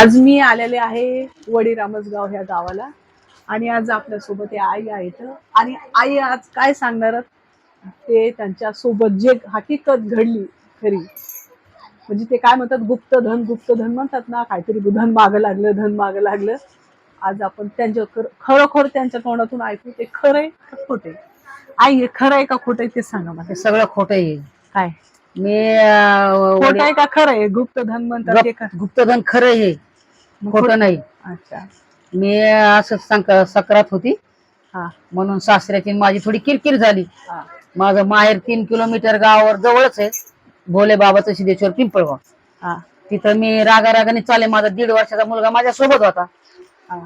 आज मी आलेले आहे वडी रामसगाव ह्या गावाला. आणि आज आपल्यासोबत या आई आहेत आणि आई आज काय सांगणार ते त्यांच्यासोबत जे हकीकत घडली खरी. म्हणजे ते काय म्हणतात? गुप्तधन गुप्तधन म्हणतात ना काहीतरी धन मागं लागलं धन मागं लागलं. आज आपण त्यांच्या खर- खरोखर त्यांच्या तोंडातून ऐकू ते खरंय का खोटे आई हे खरं आहे का खोटं आहे ते सांगा मला. सगळं खोटं आहे काय? मी खोटं आहे का खरं आहे गुप्तधन म्हणतात ते गुप्त- गुप्तधन खरं आहे. खोटं नाही. अच्छा. मी असं संक- सक्रात होती. हा. म्हणून सासऱ्याची माझी थोडी किरकिर झाली. हा. माझं माहेर तीन किलोमीटर गावावर जवळच आहे. भोले बाबाचं सिद्धेश्वर पिंपळगाव. हा. तिथं मी रागा रागाने चाले माझा दीड वर्षाचा मुलगा माझ्या सोबत होता.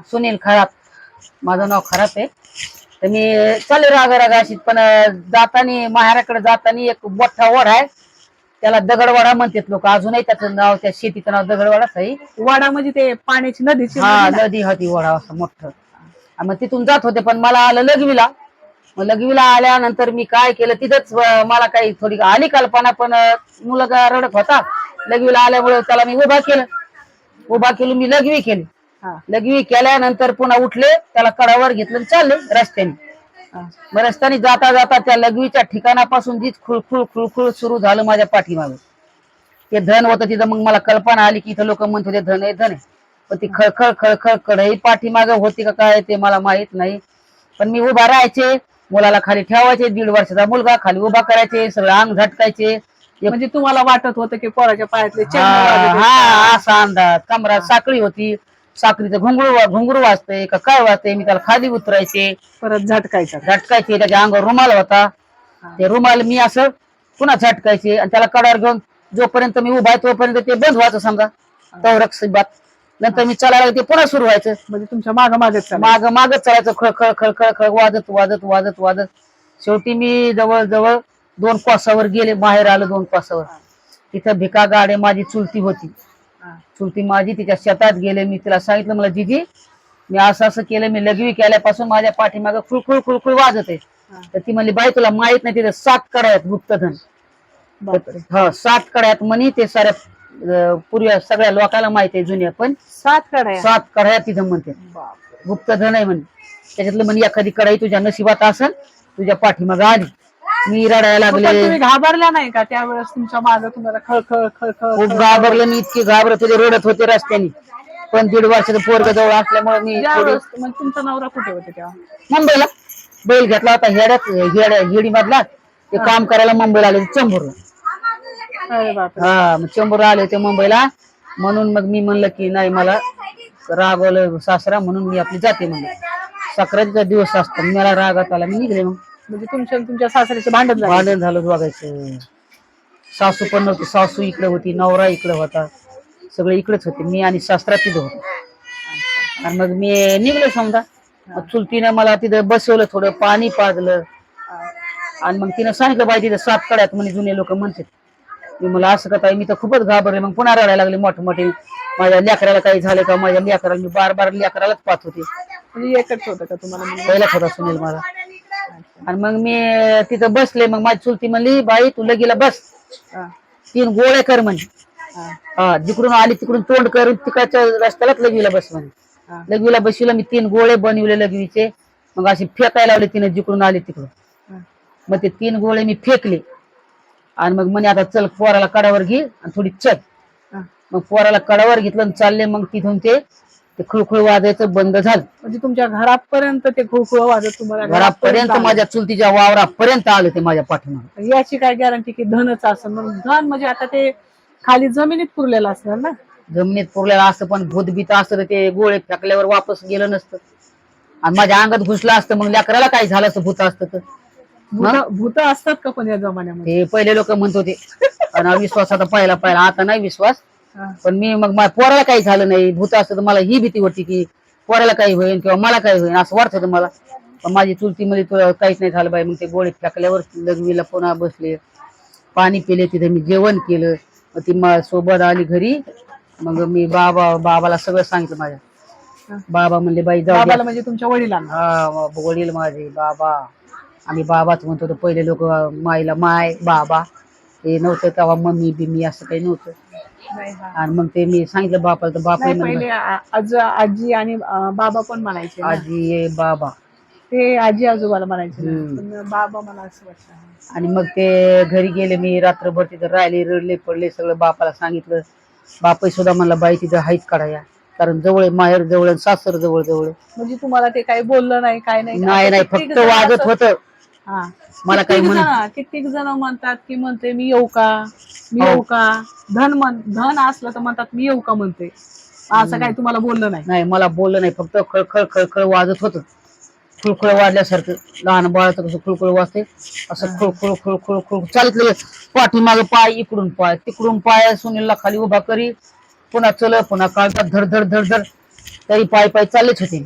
सुनील खरात. माझं नाव खरात आहे. तर मी चाले रागा रागा अशी पण जातानी माहेराकडे जातानी एक मोठा वड आहे. त्याला दगडवाडा म्हणतात लोक. अजूनही त्याचं नाव त्या शेतीचं नाव दगडवाडाच आहे. वाडा म्हणजे ते पाण्याची नदीची हा नदी ना? नदी होती वडा असं मोठं. आणि मग तिथून जात होते पण मला आलं लघवीला. मग लघवीला आल्यानंतर मी काय केलं तिथंच अं, मला काही थोडी आली कल्पना पण अं, मुलगा रडत होता. लघवीला आल्यामुळे त्याला मी उभा केलं. उभा केलं मी लघवी केली. हा, लघवी केल्यानंतर पुन्हा उठले त्याला कडावर घेतलं आणि चालले रस्त्याने. मग रस्त्याने जाता जाता त्या लघवीच्या ठिकाणापासून जीच खुळखुळ खुळखुळ सुरू झालं माझ्या पाठीमागे. ते धन होतं तिथं मग मला कल्पना आली की इथं लोक म्हणत होते धन आहे धन आहे. पण ती खळखळ खळखळ कढई पाठीमागे होती का काय ते मला माहीत नाही. पण मी उभा राहायचे मुलाला खाली ठेवायचे दीड वर्षाचा मुलगा खाली उभा करायचे सगळं अंग झटकायचे. म्हणजे तुम्हाला वाटत होतं की पोराच्या पायातले हा हा, असा अंदाज कमरात साखळी होती. साखळीचं घुंगरू घुंगरू वाजते का काय वाजते मी त्याला खाली उतरायचे. परत झटकायचा. झटकायचे त्याच्या अंगावर रुमाल होता. ते रुमाल मी असं पुन्हा झटकायचे आणि त्याला कडार घेऊन जोपर्यंत मी उभा आहे तोपर्यंत ते बंद व्हायचं समजा. तवरक बात नंतर मी चालायला ते पुन्हा सुरू व्हायचं. म्हणजे तुमच्या माग मागच चाललं. माग मागच चालायचं खळ खळ खळ खळ खळ वाजत वाजत वाजत वाजत. शेवटी मी जवळ जवळ दोन कोसावर गेले बाहेर आलो दोन कोसावर. तिथं भिका गाडे माझी चुलती होती. चुलती माझी तिच्या शेतात गेले. मी तिला सांगितलं मला जिजी मी असं असं केलं. मी लघवी केल्यापासून माझ्या पाठीमागं खुळखुळ खुळखुळ वाजत आहे. तर ती म्हणली बाई तुला माहीत नाही तिथे सात कडा आहेत गुप्तधन. हा सात कडा आहेत म्हणे ते साऱ्या पूर्वी सगळ्या लोकांना माहीत आहे जुन्या पण सात कड्या सात कड्या आहेत तिथं म्हणते. गुप्तधन आहे म्हणे. त्याच्यातलं म्हणे एखादी कढाई तुझ्या नशिबात असेल तुझ्या पाठीमागं आली. मी रडायला पण लागले. तुम्ही घाबरल्या नाही का? त्यावेळेस तुमच्या माग तुम्हाला खळखळ खळखळ खूप घाबरले मी इतकी घाबरत होते रडत होते रस्त्याने. पण दीड वर्षाचं पोरग जवळ असल्यामुळे मी थोडी तुमचा नवरा कुठे होते तेव्हा? मुंबईला. बैल घेतला होता हेड्यात हेड्या हेडी मधला ते काम करायला मुंबईला आले चंबूरला. अरे बापरे. हा मग चंबूरला आले होते मुंबईला. म्हणून मग मी म्हणलं की नाही मला रागवलं सासरा म्हणून मी आपली जाते म्हणलं. सक्रातीचा दिवस असतो मला रागात आला मी निघले मग. म्हणजे तुमच्या तुमच्या सासऱ्याचे भांडण झाले. भांडण झालं बघायचं. सासू पण नव्हती. सासू इकडे होती नवरा इकडे होता. सगळे इकडेच होते. मी आणि सासरा तिथं होतो. आणि मग मी निघलो समजा. मग चुलतीनं मला तिथं बसवलं थोडं पाणी पाजलं. आणि मग तिनं सांगितलं बाई तिथं सात कड्यात म्हणे जुने लोक म्हणतात. मी मला असं का ताई? मी तर खूपच घाबरले. मग पुन्हा रडायला लागले मोठे मोठे माझ्या लेकराला काही झालं का? माझ्या लेकराला मी बार बार लेकरालाच पाहत होते. म्हणजे एकच होतं का तुम्हाला? पहिलाच होता सुनील मला. आणि मग मी तिथं बसले मग माझी चुलती म्हणली बाई तू लगीला बस. तीन गोळे कर म्हणे. हा, जिकडून आली तिकडून तोंड करून तिकडच्या रस्त्यालाच लघवीला बस म्हणे. लघवीला बसविला मी तीन गोळे बनविले लघवीचे मग अशी फेकायला लावले तिने जिकडून आले तिकडून. मग ते तीन गोळे मी फेकले. आणि मग म्हणे आता चल पोराला कडावर घे आणि थोडी चल. मग पोराला कडावर घेतलं आणि चालले मग तिथून ते ते खुळखुळ वाजायचं बंद झालं. म्हणजे तुमच्या घरापर्यंत ते खुळखुळ वाजत तुम्हाला घरापर्यंत आलं. माझ्या चुलतीच्या वावरापर्यंत आलं ते माझ्या पाठीमागे. याची काय गॅरंटी की धनच असं? म्हणून धन म्हणजे आता ते खाली जमिनीत पुरलेलं असणार ना? जमिनीत पुरलेलं असतं पण भूतभीत असतं तर ते गोळे फेकल्यावर वापस गेलं नसतं. आणि माझ्या अंगात घुसलं असतं मग लेकराला काय झालं असतं भूत असतं तर? भूत भूत असतात का पण या जमान्यामध्ये? हे पहिले लोक म्हणत होते आणि विश्वास आता पहिला पहिला. आता नाही विश्वास. पण मी मग पोराला काही झालं नाही. भूत असतं तर मला ही भीती वाटते की पोराला काही होईल किंवा मला काही होईल असं वाटत होतं मला. पण माझी चुलती मध्ये तुला काहीच नाही झालं बाई. मग ते गोळे फेकल्यावर लग्नीला पुन्हा बसले. पाणी पिले तिथे मी जेवण केलं. मग ती मा- सोबत आली घरी. मग मी बाबा बाबाला सगळं सांगितलं माझ्या. बाबा म्हणले बाई जाऊ. बाबाला म्हणजे तुमच्या वडिलांना? हा वडील माझे बाबा. आम्ही बाबाच म्हणतो होतो पहिले लोक माईला माय बाबा. ते नव्हतं तेव्हा मम्मी बिम्मी असं काही नव्हतं नाही हा. आणि मग ते मी सांगितलं बापाला तर बापा नाही पहिले आ- आज आजी आणि अं, बाबा पण म्हणायचे ना. आजी बाबा ते आजी आजोबाला म्हणायचे ना. हम्म. पण बाबा मला असं वाटतं आणि मग ते घरी गेले मी रात्रभर तिथं राहिले रडले पडले सगळं बापाला सांगितलं बापाही सुद्धा म्हणला बाई तिथं हाईच काढाया कारण जवळ आहे, माहेर जवळ आहे, सासर जवळ जवळ आहे. म्हणजे तुम्हाला ते काही बोललं नाही काय नाही नाही फक्त वाजत होत हा. मला काही कित्येक म्हण जण- कित्येक जण म्हणतात की म्हणते मी येऊ का? मी हो. येऊ का? धन म्हण धन असलं तर म्हणतात मी येऊ का? म्हणते. असं काही तुम्हाला बोललं नाही. नाही मला बोललं नाही. फक्त खळखळ खळखळ वाजत होत. खुळखुळ वाजल्यासारखं. लहान बाळाचं कसं खुळखुळ वाजते असं खुळखुळ खुळखुळ खुळ चालत लगेच पाठीमाग पाय इकडून पाय तिकडून पाय. सुनीलला खाली उभा करी. पुन्हा चल पुन्हा काळजात धड धड धड धड. तरी पाय पाय चाललेच होते.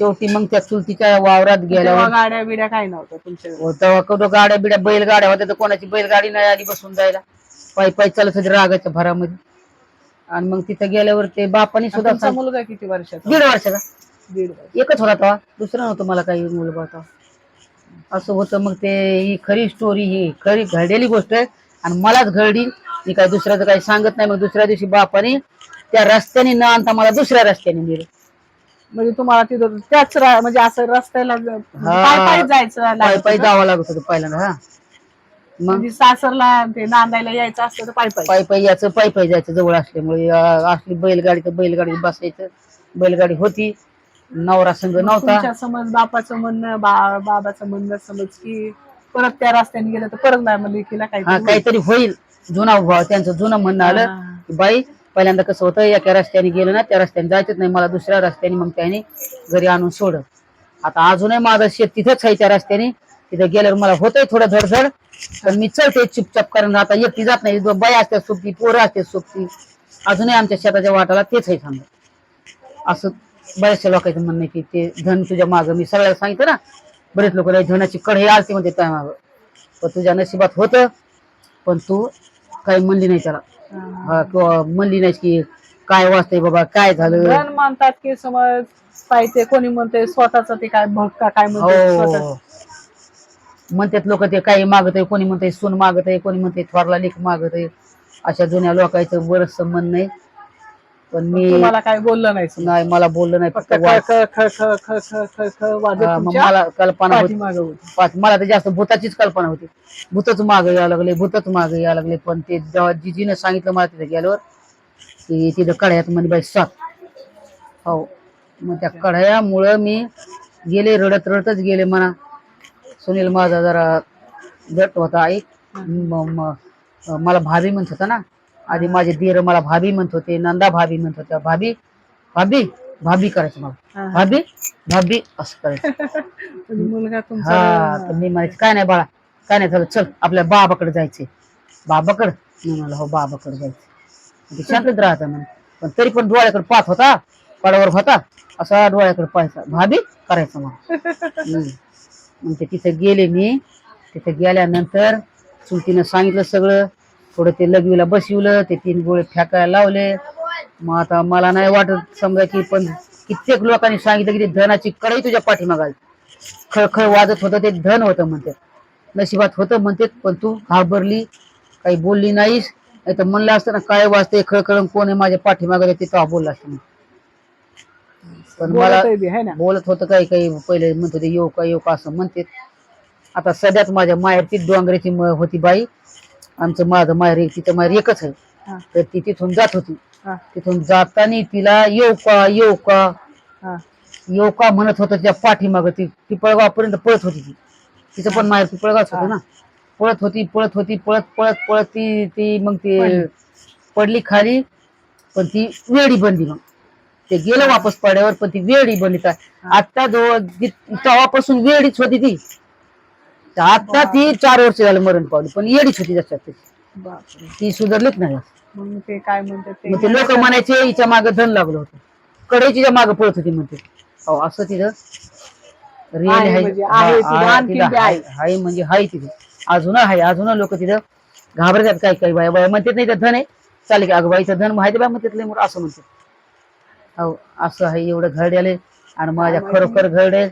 शेवटी मग त्या चुलतीच्या वावरात गेल्यावर गाड्या बिड्या काय नव्हतं तुमच्या हो, तेव्हा कुठं गाड्या बिड्या बैलगाड्या होत्या तर कोणाची बैलगाडी नाही आली बसून जायला. पायी पायी चालत होते रागाच्या भरामध्ये. आणि मग तिथं गेल्यावर ते बापानी सुद्धा तुमचा सांग- मुलगा किती वर्षाचा? दीड वर्षाचा. दीड वर्ष. एकच होता तेव्हा. दुसरा नव्हतं मला काही मुलगा होता. असं होतं मग ते ही खरी स्टोरी ही खरी घडलेली गोष्ट आहे. आणि मलाच घडली. मी काय दुसऱ्याचं काही सांगत नाही. मग दुसऱ्या दिवशी बापाने त्या रस्त्याने न आणता मला दुसऱ्या रस्त्याने नेलं. म्हणजे तुम्हाला तिथं त्याच रा- म्हणजे असं रस्त्याला ज- हा. पाय पाय जायचं पायी लागत पायी होतं. जावं लागत होतं पहिल्यांदा हा. मग? म्हणजे सासरला ते नांदायला यायचं असतं तर पाय पाय. पायी पायी यायचं पायी पायी जायचं जवळ असल्यामुळे अं, असली बैलगाडी तर बैलगाडी बसायचं बैलगाडी होती. नवरा संघ नव्हता. तुमच्या समज बापाचं म्हणणं बा बाबाचं म्हणणं समज की परत त्या रस्त्याने गेलं तर परत नाही म्हणजे केला हा काय काहीतरी होईल. जुना भाव त्यांचं जुनं म्हणणं आलं की बाई पहिल्यांदा कसं होतं एका रस्त्याने गेलं ना त्या रस्त्याने जायचंच नाही. मला दुसऱ्या रस्त्याने मग त्याने घरी आणून सोड आता अजूनही माझं शेत तिथंच आहे त्या रस्त्याने. तिथे गेल्यावर मला होतंय थोडं धडधड पण मी चलते चुपचाप कारण आता एकटी जात नाही. बाया बाई असते सुट्टी पोरं असते सुट्टी अजूनही आमच्या शेताच्या वाटाला तेच आहे सांगा असं बऱ्याचशा लोकांचं म्हणणं आहे की ते धन तुझ्या मागं मी सगळ्याला सांगितलं ना बरेच लोक धनाची कढई आलती म्हणते त्या मागं पण तुझ्या नशिबात होतं पण तू काही म्हणली नाही त्याला. हा, म्हणली नाही की काय वाचतंय बाबा काय झालं? जण म्हणतात की समज पाहिजे कोणी म्हणते स्वतःच ते काय भक्का काय म्हणते हो. म्हणतात लोक ते काही मागत आहे कोणी म्हणतंय सून मागत आहे कोणी म्हणते थोरला लेख मागत आहे अशा जुन्या लोकांचं बरंच म्हणणं आहे. पण मी तुम्हाला काय बोललं नाही. नाही मला बोललं नाही फक्त मला कल्पना होती. मला तर जास्त भूताचीच कल्पना होती. भूतच मागे यायला लागले भूतच मागे यायला लागले. पण ते जेव्हा जिजीनं सांगितलं मला तिथे गेल्यावर की तिथं कढ्यात म्हणे बाई सात हो. मग त्या कढयामुळं मी गेले रडत रडतच गेले म्हणा. सुनील माझा जरा गट होता म- मला भाभी म्हणत होता ना आधी माझे दीर मला भाभी म्हणत होते नंदा भाभी म्हणत होत्या भाभी भाभी भाभी करायचं मला. हा. भाभी भाभी असं करायचं. म्हणजे मुलगा हा तुमचा तर मी म्हणायचे काय नाही बाळा काय नाही झालं चल आपल्या बाबाकडे जायचंय. बाबाकडे? मी म्हणलं हो बाबाकडे जायचं ते शांतच राहता म्हणे. पण तरी पण डोळ्याकडे पाहत होता कडावर होता असा डोळ्याकडे पाहायचा. भाभी करायचं मग हम्म. मग ते तिथे गेले मी. तिथे गेल्यानंतर चुलतीनं सांगितलं सगळं. थोडं ते लघवीला बसवलं ते तीन गोळे फेकायला लावले. मग आता मला नाही वाटत समजा की पण कित्येक लोकांनी सांगितलं की ते धनाची कढई तुझ्या पाठीमागाल खळखळ वाजत होतं ते धन होतं म्हणते. नशिबात होतं म्हणते पण तू घाबरली काही बोलली नाहीस. नाही तर म्हणलं असतं ना काय वाजते खळखळ कोण आहे माझ्या पाठीमागे ते तेव्हा बोलला असतं मी. पण मला ना? बोलत होतं काही काही पहिले म्हणत होते येऊ का येऊ का असं म्हणते. आता सध्याच माझ्या माहेरची डोंगराची होती बाई. आमचं माझं माहेर एक- तिचं माहेर एकच आहे. हा, तर ती तिथून जात होती. हा, तिथून जाताना तिला येऊ का येऊ का? हा. येऊ का म्हणत होतं त्या पाठीमागं. ती पिपळगावपर्यंत पळत होती ती. तिचं पण माहेर पिपळगावच होतं ना. पळत होती पळत होती पळत पळत पळत ती ती मग ती पडली. पडली खाली. पण ती वेडी बनली मग. ते गेलं वापस पड्यावर पण ती वेडी बनली. काय आता जो जी- तेव्हापासून वेडीच होती ती. आता ती चार वर्ष झालं मरण पावली पण येडीच होती त्याच्यात ती. बापरे. ती सुधारलीच नाही. मग ते काय म्हणतात ते? मग ते लोक म्हणायचे हिच्या मागे धन लागलं होतं. कडेच्या मागे पळत होती म्हणते. हो असं तिथं रिअल आहे म्हणजे आहे तिथं, हा, आणखीन आहे. आहे म्हणजे आहे तिथं. अजून आहे अजून लोक तिथं घाबरतात काही काही बाया. बाया म्हणतात नाही तर धन आहे. चालेल की अगं बाईचं धन माहिती बाय म्हणतात लय मोठं असं म्हणतात. हो असं आहे एवढं घरड्याले आणि माझ्या खरोखर घरडे.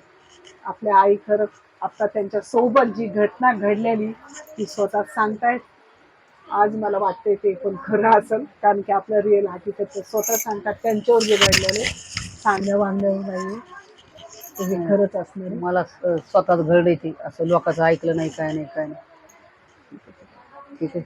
आपल्या आई खरं आता त्यांच्यासोबत जी घटना घडलेली ती स्वतः सांगतायत. आज मला वाटते ते पण खरं असेल कारण की आपलं रिअल हकीकत ते स्वतः सांगतात त्यांच्यावर जे घडलेले सांगण्या वागण्यावर नाही हे खरंच असणार मला स्वतःच घडले ते असं लोकांचं ऐकलं नाही काय नाही काय नाही. ठीक आहे.